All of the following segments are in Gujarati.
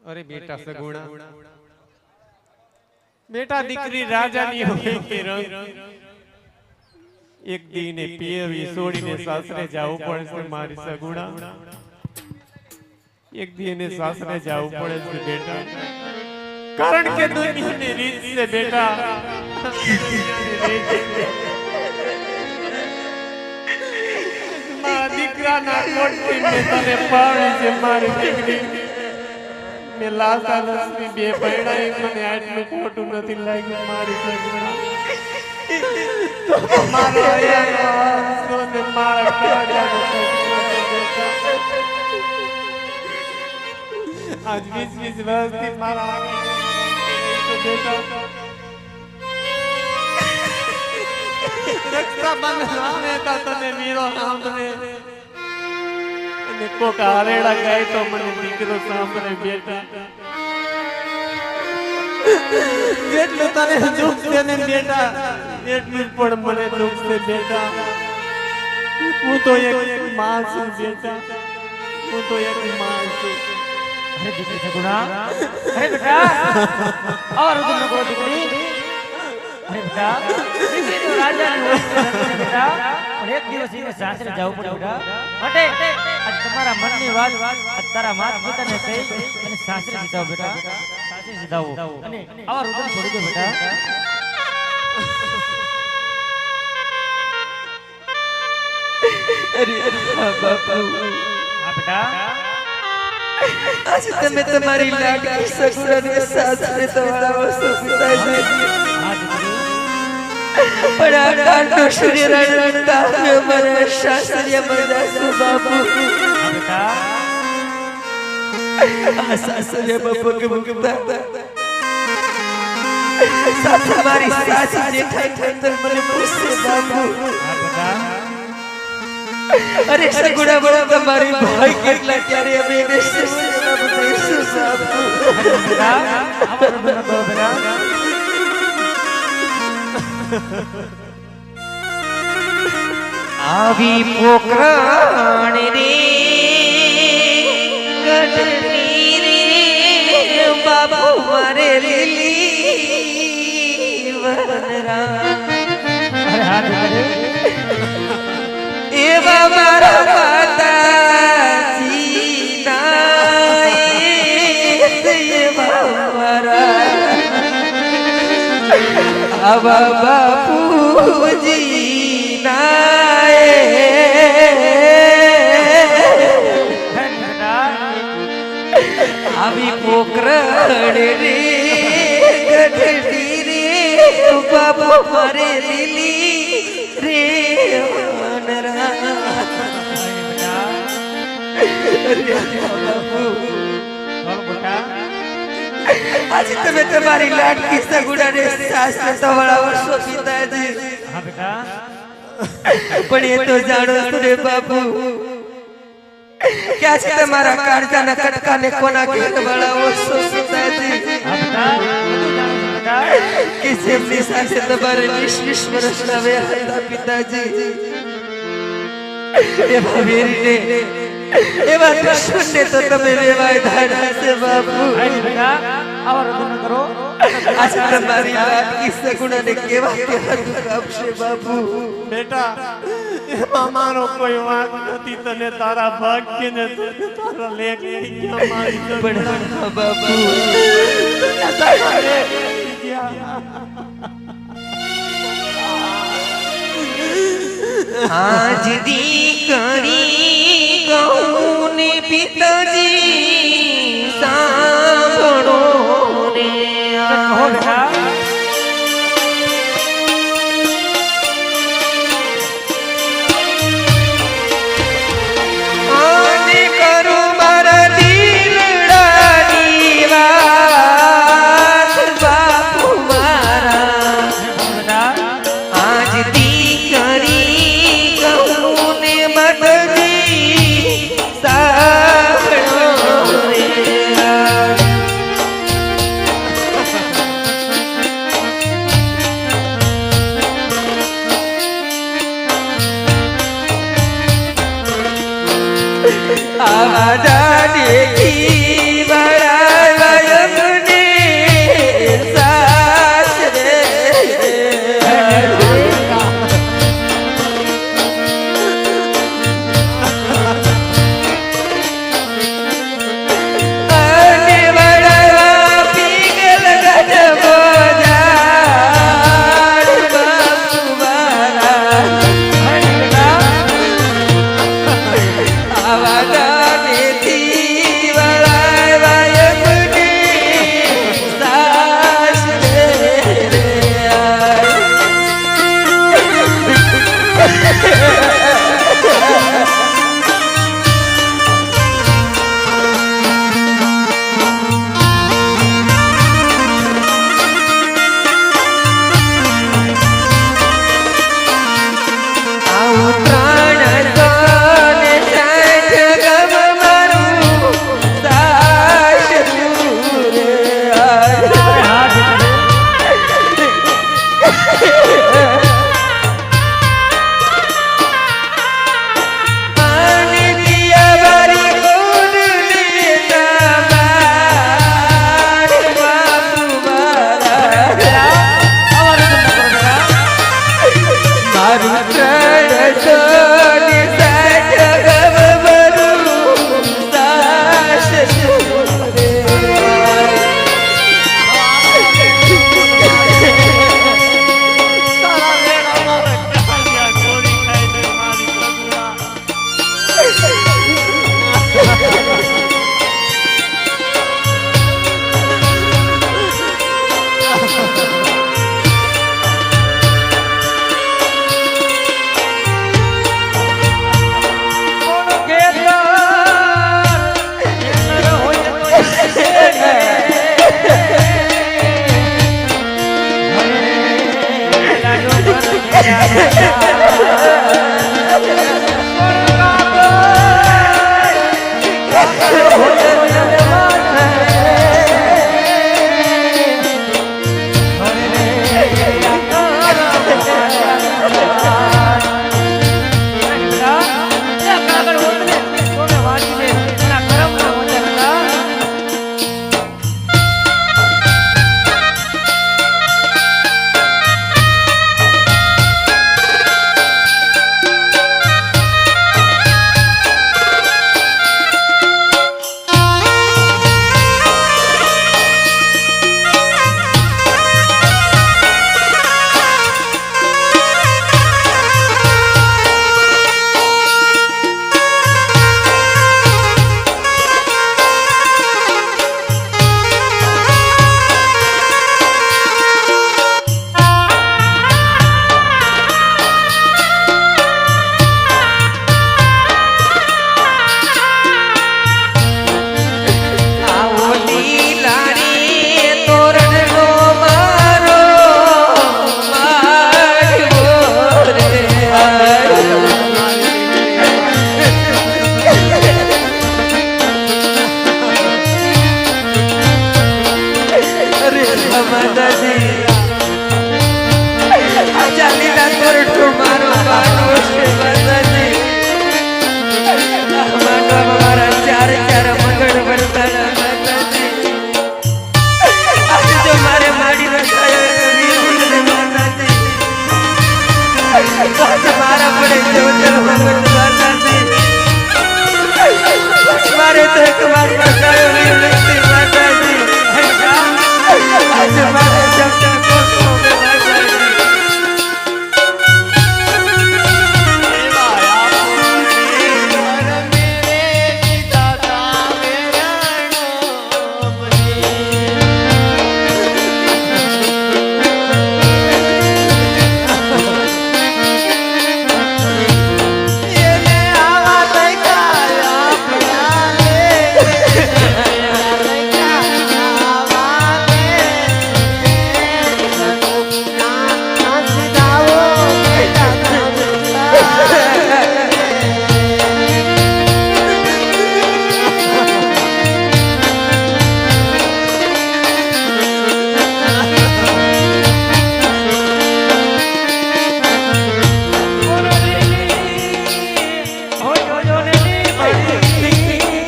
અરે બેટા સગુણા. બેટા દીકરી રાજાની હોય કે રંગ એક દીને પિયવી છોડીને સાસરે જવું પડે છે મારી સગુણા. એક દીને સાસરે જવું પડે છે બેટા. કારણ કે દુનિયાની રીત છે બેટા. દીકરાના કોટથી મેં તને પાવી છે મારી દીકરી. મેં લાસા લસની બે પૈણાઈ મને આટલું ખોટું નથી લાગ્યું, મારી સગુણા તો મારા અહીંયા મારા ટુકડો આજ વીસ વીસ વર્ષથી મારા રક્ષાબંધન આવે તો તને વીરો સાંભળે. ને ગાય તો મને દીકરો સાંભળે બેટા. જેટલું તને દુઃખ છે ને પણ મને દુઃખ છે બેટા. હું તો એક માં છું બેટા. હું એક માં રાજા એક દિવસ એને સાસરે જવું પડે તમારા મનની વાત તારા માતા પિતાને કહી અને સાસરે જાઓ બેટા. સાસરે જાઓ અને આવા રુદન છોડી દો બેટા. આજે તમે તમારી લાડકી સગુરાને સાસરે તમારા વસ્તુ પિતાજી. પણ આ કાળનો સૂર્ય રણતા અમે અમારા સાસરિયામાં જાશું બાપુ હા બેટા આ સાસરિયામાં પગ સાથે મારી મને બાપુ. અરે સગુડા બળા તમારી ભાઈ કેટલા ત્યારે અમે એને શિષ્ય બાપુ. नको બેટા આવી પોકરાણ રે ગઢની રે બાબુ મારે લીલી વનરા અરે હા આવા બાપુજી ના બેટા આવી પોકરણ રે ગઢડી રે બાબા મારે લીલી રે વનરા આજે તમે તમારી લાડકી સગુડાને સાસરે સવાળા વર્ષો પિતાજી પણ એ તો જાણો છો રે બાપુ કે આજે તમારા કાળજાના કટકાને કોના ઘેર વળાવો છો પિતાજી કે જેમની સાથે તમારે વીસ વીસ વર્ષના વેર હતા પિતાજી એવા વીરને એવા દુશ્મનને તો તમે લેવાય ધાડા છે બાપુ. આજે તમારી લાડકી સગુણાને કેવા કેવા દુઃખ આપશે બાપુ. બેટા અમારો કોઈ વાંક નથી તને તારા ભાગ્યને તને તારા લેખ થઈ ગયા મારી પણ બાપુ. આજ દીકરી કહું ને પિતાજી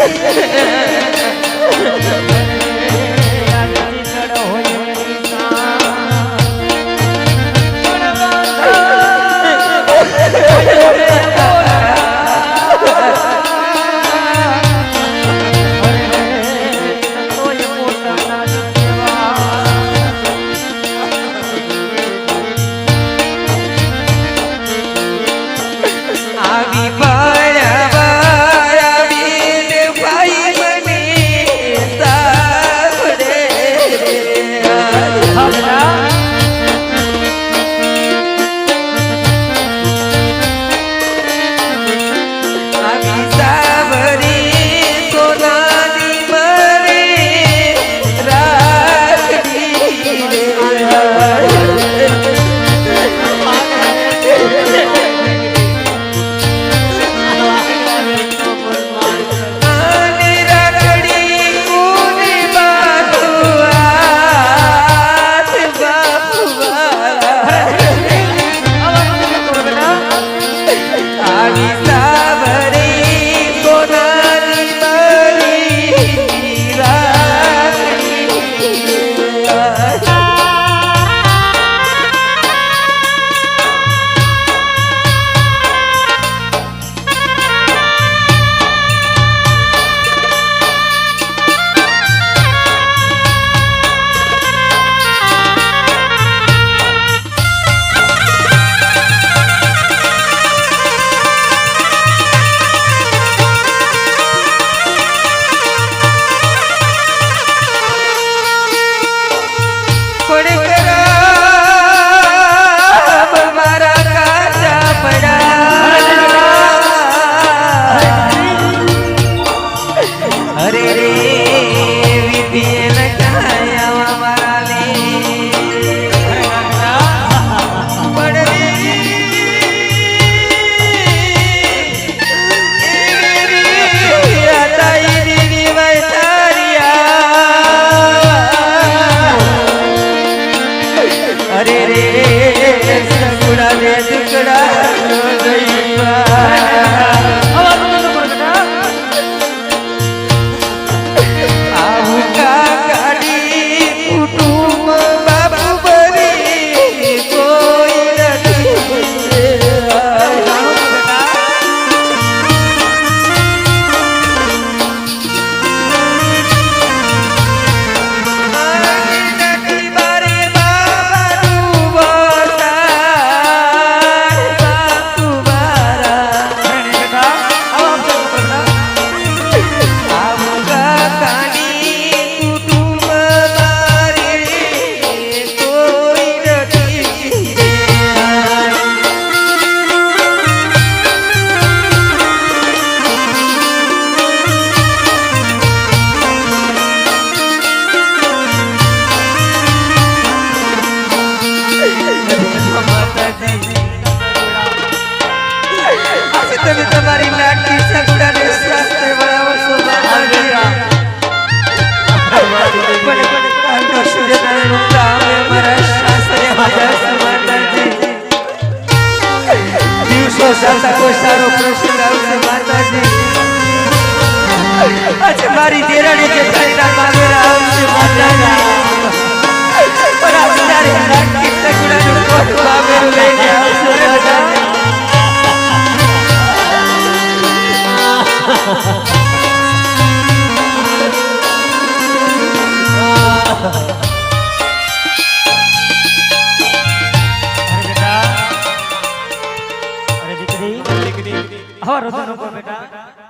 Yeah.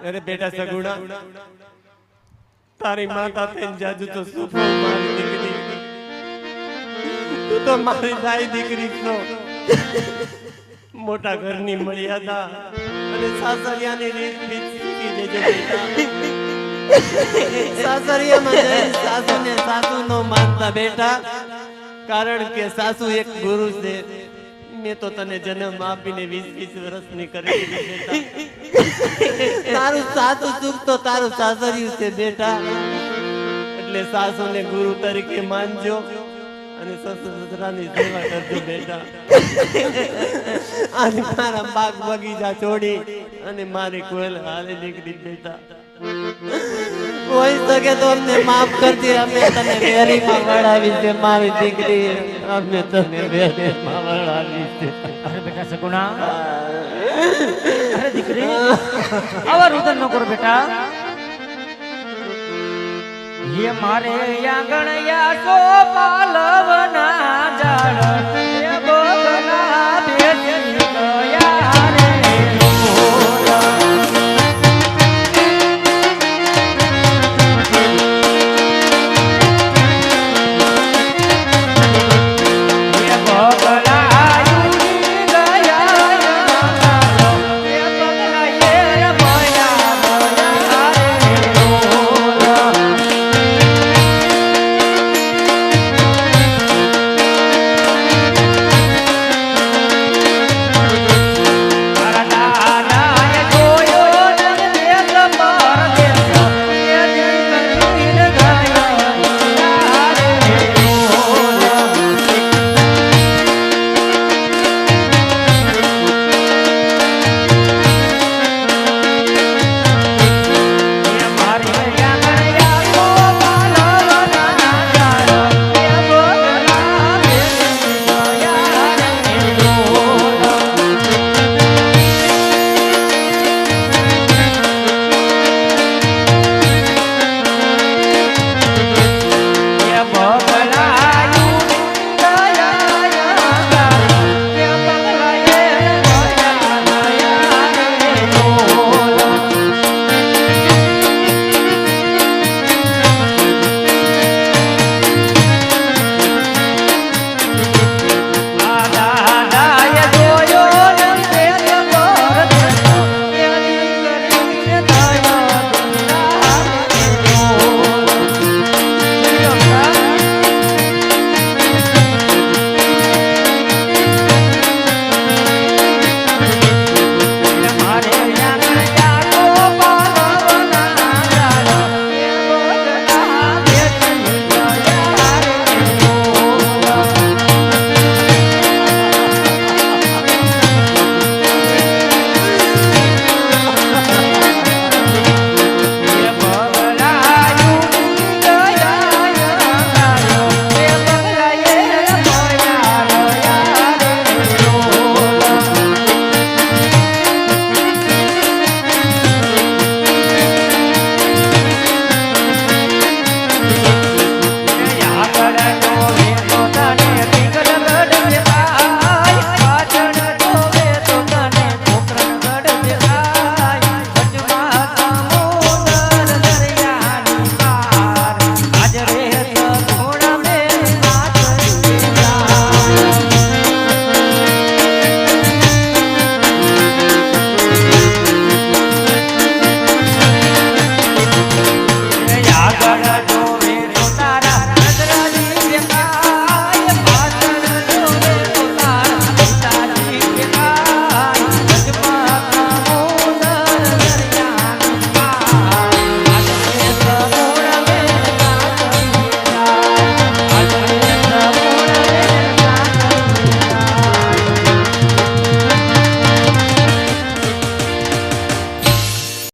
અરે બેટા સગુણા તારી માતા તેને જાજુ દીકરી? મારી દાઈ દીકરી છો. મોટા ઘરની મર્યાદા અને સાસરિયાની રીત શીખી જજો બેટા. કારણ કે સાસુ એક ગુરુ છે. મેં તો તને જન્મ આપીને વીસ વીસ વર્ષની કરી તારું સાસુ સુખ તો તારું સાસરિયું છે બેટા. એટલે સાસુને ગુરુ તરીકે માનજો અને સસુ સસરાની સેવા કરજો બેટા. અને મારા બાગ બગીચા છોડી અને મારી કોયલ હાલે નીકળી બેટા. હોય શકે તો અમને માફ કરજે અમે તને વેરીમાં વળાવી છે મારી દીકરી અમે તને વેરીમાં વળાવી છે અરે બેટા સગુણા અરે દીકરી આવા રુદન ન કરો બેટા ये मारे आंगण या सो पालवना जाड़